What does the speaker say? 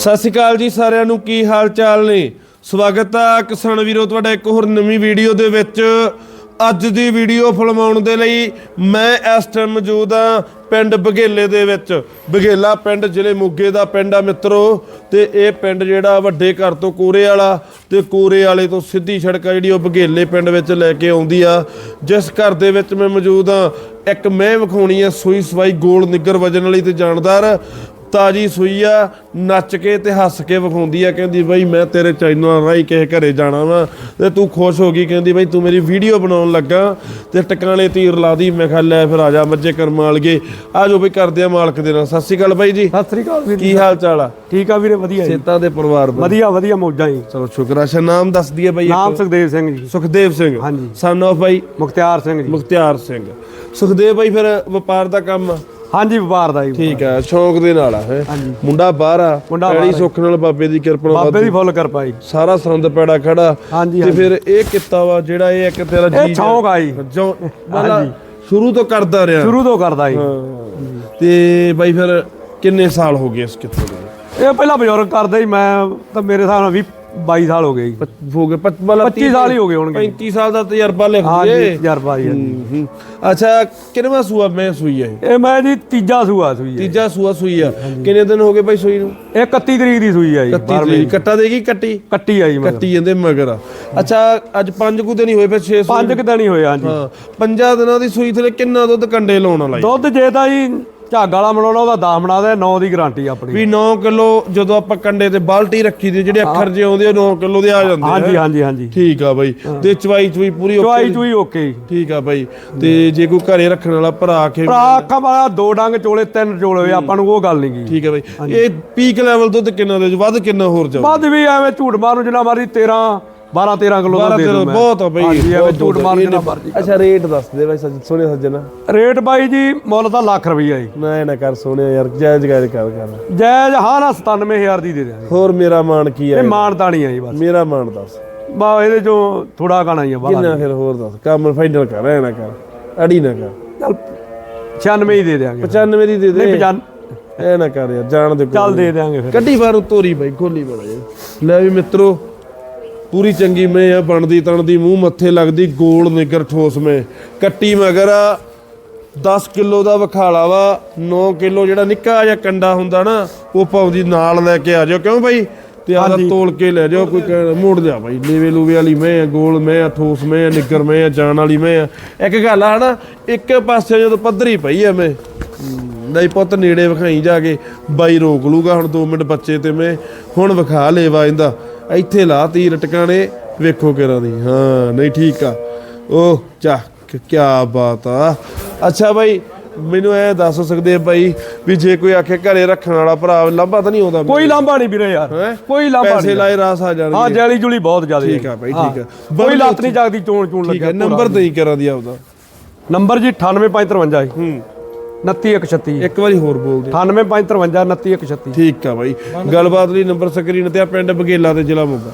ਸਤਿ ਸ਼੍ਰੀ ਅਕਾਲ ਜੀ ਸਾਰਿਆਂ ਨੂੰ, ਕੀ ਹਾਲ ਚਾਲ ਨੇ? ਸਵਾਗਤ ਆ ਕਿਸਾਨ ਵੀਰੋ, ਤੁਹਾਡਾ ਇੱਕ ਹੋਰ ਨਵੀਂ ਵੀਡੀਓ ਦੇ ਵਿੱਚ। ਅੱਜ ਦੀ ਵੀਡੀਓ ਫਿਲਮਾਉਣ ਦੇ ਲਈ ਮੈਂ ਇਸ ਟਾਈਮ ਮੌਜੂਦ ਆ ਪਿੰਡ ਬਘੇਲੇ ਦੇ ਵਿੱਚ। ਬਘੇਲਾ ਪਿੰਡ, ਜ਼ਿਲ੍ਹੇ ਮੋਗੇ ਦਾ ਪਿੰਡ ਆ ਮਿੱਤਰੋ, ਤੇ ਇਹ ਪਿੰਡ ਜਿਹੜਾ ਵੱਡੇ ਘਰ ਤੋਂ ਕੋਰੇ ਵਾਲਾ, ਤੇ ਕੋਰੇ ਵਾਲੇ ਤੋਂ ਸਿੱਧੀ ਸੜਕ ਆ ਜਿਹੜੀ ਉਹ ਬਘੇਲੇ ਪਿੰਡ ਵਿੱਚ ਲੈ ਕੇ ਆਉਂਦੀ ਆ। ਜਿਸ ਘਰ ਦੇ ਵਿੱਚ ਮੈਂ ਮੌਜੂਦ ਆ, ਇੱਕ ਮੈਂ ਵਿਖਾਉਣੀ ਆ, ਸੂਈ ਸਵਾਈ ਗੋਲ ਨਿੱਗਰ ਵਜਨ ਵਾਲੀ ਤੇ ਜਾਣਦਾਰ। ਤਾਜੀ ਸੂਈ ਆ ਨੱਚ ਕੇ ਤੇ ਹੱਸ ਕੇ ਵਿਖਾਉਂਦੀ ਆ ਕਹਿੰਦੀ ਬਾਈ ਮੈਂ ਤੇਰੇ ਚੈਨਲ ਰਾਹੀਂ ਕਿਸੇ ਘਰੇ ਜਾਣਾ ਵਾ। ਤੇ ਤੂੰ ਖੁਸ਼ ਹੋ ਗਈ ਕਹਿੰਦੀ ਬਾਈ ਤੂੰ ਮੇਰੀ ਵੀਡੀਓ ਬਣਾਉਣ ਲੱਗਾ। ਤੇ ਟਿਕਾਣੇ ਤੀਰ ਲਾ ਦੀ ਮੈਂ ਕਿਹਾ ਲੈ ਫਿਰ ਆ ਜਾ ਮੱਝੇ ਕਰਮਾਲ ਗਏ ਆ ਜੋ ਬਈ ਕਰਦੇ ਆ ਮਾਲਕ ਦੇ ਨਾਲ। ਸਤਿ ਸ਼੍ਰੀ ਅਕਾਲ ਬਾਈ ਜੀ। ਸਤਿ ਸ੍ਰੀ ਅਕਾਲ ਵੀਰ ਕੀ ਹਾਲ ਚਾਲ ਆ? ਠੀਕ ਆ ਵੀਰੇ ਵਧੀਆ ਜੀ। ਸੇਤਾਂ ਦੇ ਪਰਿਵਾਰ ਦਾ ਵਧੀਆ ਵਧੀਆ ਮੌਜਾਂ ਜੀ। ਚਲੋ ਸ਼ੁਕਰ ਆ। ਅੱਛਾ ਨਾਮ ਦੱਸ ਦਈਏ ਬਾਈ ਨਾਮ ਇੱਕ ਸੁਖਦੇਵ ਸਿੰਘ ਜੀ। ਸੁਖਦੇਵ ਸਿੰਘ। ਹਾਂਜੀ। ਸਨ of ਬਾਈ ਮੁਖਤਿਆਰ ਸਿੰਘ ਜੀ। ਮੁਖਤਿਆਰ ਸਿੰਘ। ਸੁਖਦੇਵ ਬਾਈ ਫਿਰ ਵਪਾਰ ਦਾ ਕੰਮ ਆ? ਹਾਂਜੀ ਵਪਾਰ ਦਾ ਜੀ ਠੀਕ ਆ ਸ਼ੌਂਕ ਦੇ ਨਾਲ ਆ ਹੈ। ਮੁੰਡਾ ਬਾਹਰ ਆ ਆ। ਸੁੱਖ ਨਾਲ ਬਾਬੇ ਦੀ ਕਿਰਪਾ ਨਾਲ ਬਾਬੇ ਦੀ ਫੁੱਲ ਕਿਰਪਾ ਜੀ ਸਾਰਾ ਸੰਦ ਪੈੜਾ ਖੜਾ ਹਾਂਜੀ, ਤੇ। ਫਿਰ ਇਹ ਕਿੱਤਾ ਵਾ ਜਿਹੜਾ ਇਹ ਇੱਕ ਤੇਰਾ ਜੀ ਸ਼ੌਂਕ ਆ ਜੀ ਹਾਂਜੀ। ਸ਼ੁਰੂ ਤੋਂ ਕਰਦਾ ਰਿਹਾ ਸ਼ੁਰੂ ਤੋਂ ਕਰਦਾ ਜੀ ਹਾਂ। ਤੇ ਬਾਈ ਫਿਰ ਕਿੰਨੇ ਸਾਲ ਹੋ ਗਏ ਇਸ ਕਿੱਤੇ ਦੇ ਇਹ ਪਹਿਲਾਂ ਬਜ਼ੁਰਗ ਕਰਦਾ ਜੀ ਮੈਂ ਤਾਂ ਮੇਰੇ ਹਿਸਾਬ ਨਾਲ 20 22 ਸਾਲ ਹੋ ਗਏ ਜੀ। ਹੋ ਗਏ ਮਤਲਬ 25 ਸਾਲ ਹੀ ਹੋ ਗਏ ਹੋਣਗੇ 35 ਸਾਲ ਦਾ ਤਜਰਬਾ ਲਿਖ ਹਾਂਜੀ ਦਈਏ। ਤਜਰਬਾ ਜੀ ਹਾਂਜੀ। ਹੂੰ, ਹੂੰ। ਅੱਛਾ ਕਿੰਨਵਾ ਸੂਆ ਮੈਂ ਸੂਈ ਹੈ? ਇਹ? ਮੈਂ ਜੀ ਤੀਜਾ ਸੂਆ ਸੂਈ ਹੈ ਤੀਜਾ ਸੂਆ ਸੂਈ ਆ। ਕਿੰਨੇ ਦਿਨ ਹੋ ਗਏ ਬਾਈ ਸੂਈ ਨੂੰ? ਇਹ 31 ਤਰੀਕ ਦੀ ਸੂਈ ਆ ਜੀ 31 ਤਰੀਕ। ਕੱਟਾ ਦੇਗੀ ਕੱਟੀ? ਕੱਟੀ ਆ ਜੀ ਮੈਂ ਕੱਟੀ ਜਾਂਦੇ ਮਗਰ। ਅੱਛਾ ਅੱਜ ਪੰਜ ਕੁ ਦਿਨ ਹੀ ਹੋਏ ਫਿਰ 6 ਪੰਜ ਕਿ ਦਿਨ ਹੀ ਹੋਏ ਹਾਂਜੀ ਹਾਂ ਪੰਜਾਂ ਦਿਨਾਂ ਦੀ ਸੂਈ ਥਲੇ ਕਿੰਨਾ ਦੁੱਧ ਕੰਡੇ ਲਾਉਣ ਵਾਲਾ? ਦੁੱਧ ਜੇ ਤਾਂ ਜੀ ਝੱਗ ਵਾਲਾ ਬਣਾਉਣਾ ਉਹਦਾ 10 ਬਣਾ ਦੇ 9 ਦੀ ਗਾਰੰਟੀ ਆਪਣੀ। ਵੀ 9 ਕਿਲੋ ਜਦੋਂ ਆਪਾਂ ਕੰਡੇ ਤੇ ਬਾਲਟੀ ਰੱਖੀ ਦੀ ਜਿਹੜੇ ਅੱਖਰ ਜੇ ਆਉਂਦੇ 9 ਕਿਲੋ ਦੇ ਆ ਜਾਂਦੇ ਆ। ਹਾਂਜੀ ਹਾਂਜੀ ਹਾਂਜੀ। ਠੀਕ ਆ ਬਾਈ। ਤੇ ਚਵਾਈ ਚਵਾਈ ਪੂਰੀ okay ਚੁਆਈ ਚੁਈ ਓਕੇ ਠੀਕ ਆ ਬਾਈ। ਤੇ ਜੇ ਕੋਈ ਘਰੇ ਰੱਖਣ ਵਾਲਾ ਭਰਾ ਕੇ ਭਰਾ ਅੱਖਾਂ ਵਾਲਾ ਦੋ ਡੰਗ ਚੋਲੇ ਤਿੰਨ ਚੋਲੇ ਹੋਏ ਆਪਾਂ ਨੂੰ ਉਹ ਗੱਲ ਨਹੀਂ ਗਈ ਠੀਕ ਆ ਬਾਈ। ਇਹ ਪੀਕ ਲੈਵਲ ਦੁੱਧ ਕਿੰਨਾ ਦੇ ਵੱਧ ਕਿੰਨਾ ਹੋਰ ਜਾਊ? ਵੱਧ ਵੀ ਐਵੇਂ ਝੂਠ ਮਾਰੂ ਜਿੰਨਾ ਮਾਰੀ 13 12 13 ਕਿਲੋ ਦਾ 12 ਦੇ ਦੂੰ ਮੈਂ। ਬਹੁਤ ਆ ਬਾਈ। ਹਾਂਜੀ ਐਵੇਂ ਝੂਠ ਆ। ਮਾਰ ਜਿੰਨਾ ਨੀ- ਮਰਜ਼ੀ ਅੱਛਾ ਰੇਟ ਦੱਸ ਦੇ ਬਾਈ ਸੱਜ ਸੋਹਣੇ ਸੱਜਣਾ। ਰੇਟ ਬਾਈ ਜੀ ਮੁੱਲ ਤਾਂ ਲੱਖ ਰੁਪਈਆ ਜੀ। ਨਾ ਇਹ ਨਾ ਕਰ ਸੋਹਣੇ ਯਾਰ ਜਾਇਜ਼ ਗਾਇਜ਼ ਕਰ ਕਰ। ਜਾਇਜ਼ ਹਾਂ ਨਾ 97000 ਦੀ ਦੇ ਦਿਆਂਗੇ। ਹੋਰ ਮੇਰਾ ਮਾਨ ਕੀ ਇਹ ਹੈ ਮਾਨਤਾਣੀ ਆ ਜੀ ਬਸ। ਮੇਰਾ ਮਾਨ ਦੱਸ। ਬਾ ਇਹਦੇ ਚੋਂ ਥੋੜਾ ਗਾਣਾ ਹੀ ਆ ਬਾਹਲਾ ਕਿੰਨਾ ਫਿਰ ਹੋਰ ਦੱਸ ਕੰਮ ਫਾਈਨਲ ਕਰ ਐ ਨਾ ਕਰ ਅੜੀ ਨਾ ਕਰ। ਚੱਲ 96 ਹੀ ਦੇ ਦਿਆਂਗੇ। 95 ਦੀ ਦੇ ਦੇ। ਨਹੀਂ 95 ਐ ਨਾ ਕਰ ਯਾਰ ਜਾਣ ਦੇ ਚੱਲ ਦੇ ਦਿਆਂਗੇ ਫਿਰ। ਕੱਢੀ ਬਾਹਰੋਂ ਤੋਰੀ ਬਾਈ ਖੋਲੀ ਬੜਾ ਯਾਰ ਲੈ ਵੀ ਮਿੱਤਰੋ ਪੂਰੀ ਚੰਗੀ ਮੈਂ ਆ ਬਣਦੀ ਤਣਦੀ ਮੂੰਹ ਮੱਥੇ ਲੱਗਦੀ ਗੋਲ ਨਿਗਰ ਠੋਸ ਮੈਂ। ਕੱਟੀ ਮਗਰ ਆ 10 ਕਿਲੋ ਦਾ ਵਖਾਲਾ ਵਾ 9 ਕਿਲੋ ਜਿਹੜਾ ਨਿੱਕਾ ਜਿਹਾ ਕੰਡਾ ਹੁੰਦਾ ਨਾ ਉਹ ਪਾਉਂਦੀ ਨਾਲ ਲੈ ਕੇ ਆ ਜਾਓ। ਕਿਉਂ ਬਾਈ? ਤੇ ਆਦਾ ਤੋਲ ਕੇ ਲੈ ਜਾਓ ਕੋਈ ਮੋੜ ਜਾ ਬਾਈ। ਲੇਵੇ ਲੂਵੇ ਵਾਲੀ ਮੈਂ ਆ, ਗੋਲ ਮੈਂ ਆ, ਠੋਸ ਮੈਂ ਆ, ਨਿੱਗਰ ਮੈਂ ਆ, ਜਾਨ ਵਾਲੀ ਮੈਂ ਆ। ਇੱਕ ਗੱਲ ਆ ਹਨਾ ਇੱਕ ਪਾਸੇ ਜਦੋਂ ਪੱਧਰੀ ਪਈ ਐ ਮੈਂ ਨਹੀਂ ਪੁੱਤ ਨੇੜੇ ਵਿਖਾਈ ਜਾ ਕੇ ਬਾਈ ਰੋਕ ਲੂਗਾ ਹੁਣ 2 ਮਿੰਟ ਬੱਚੇ ਤੇ ਮੈਂ। ਹੁਣ ਵਿਖਾ ਲੇਵਾ ਇਹਦਾ। ਇੱਥੇ ਲਾ ਤੀਰ ਟਿਕਾਣੇ ਵੇਖੋ ਕਿਰਾਂ ਦੀ। ਹਾਂ ਨਹੀਂ ਠੀਕ ਆ। ਉਹ ਚਾ ਕੀ ਬਾਤ ਆ। ਅੱਛਾ ਬਾਈ ਮੈਨੂੰ ਐ ਦੱਸ ਸਕਦੇ ਆ ਬਾਈ ਵੀ ਜੇ ਕੋਈ ਆਖੇ ਘਰੇ ਰੱਖਣ ਵਾਲਾ ਭਰਾ ਲਾਂਭਾ ਤਾਂ ਨਹੀਂ ਆਉਂਦਾ? ਕੋਈ ਲਾਂਭਾ ਨਹੀਂ ਵੀਰੇ ਯਾਰ। ਹੈਂ? ਕੋਈ ਲਾਂਭਾ ਪੈਸੇ ਨਹੀਂ ਲਾਏ ਰਾਸ ਆ ਹਾਂ ਜਾਣਗੇ। ਜੈਲੀ ਜੁਲੀ ਬਹੁਤ ਜ਼ਿਆਦਾ ਠੀਕ ਆ ਬਾਈ, ਠੀਕ ਆ। ਕੋਈ ਲੱਤ ਨਹੀਂ ਜਾਗਦੀ ਚੋਣ ਚੋਣ ਹੈ ਲੱਗਿਆ ਨੰਬਰ ਦੇਈ ਕਰਾਂ ਦੀ ਆਪਦਾ। ਨੰਬਰ ਜੀ 98553 ਜੀ ਹੂੰ। 29136 ਇੱਕ ਵਾਰੀ ਹੋਰ ਬੋਲ ਦੇ। 98553 29136 ਠੀਕ ਆ ਬਾਈ। ਗੱਲਬਾਤ ਲਈ ਨੰਬਰ ਸਕਰੀਨ ਤੇ ਆ ਪਿੰਡ ਬਗੇਲਾ ਤੇ ਜ਼ਿਲ੍ਹਾ ਮੋਗਾ।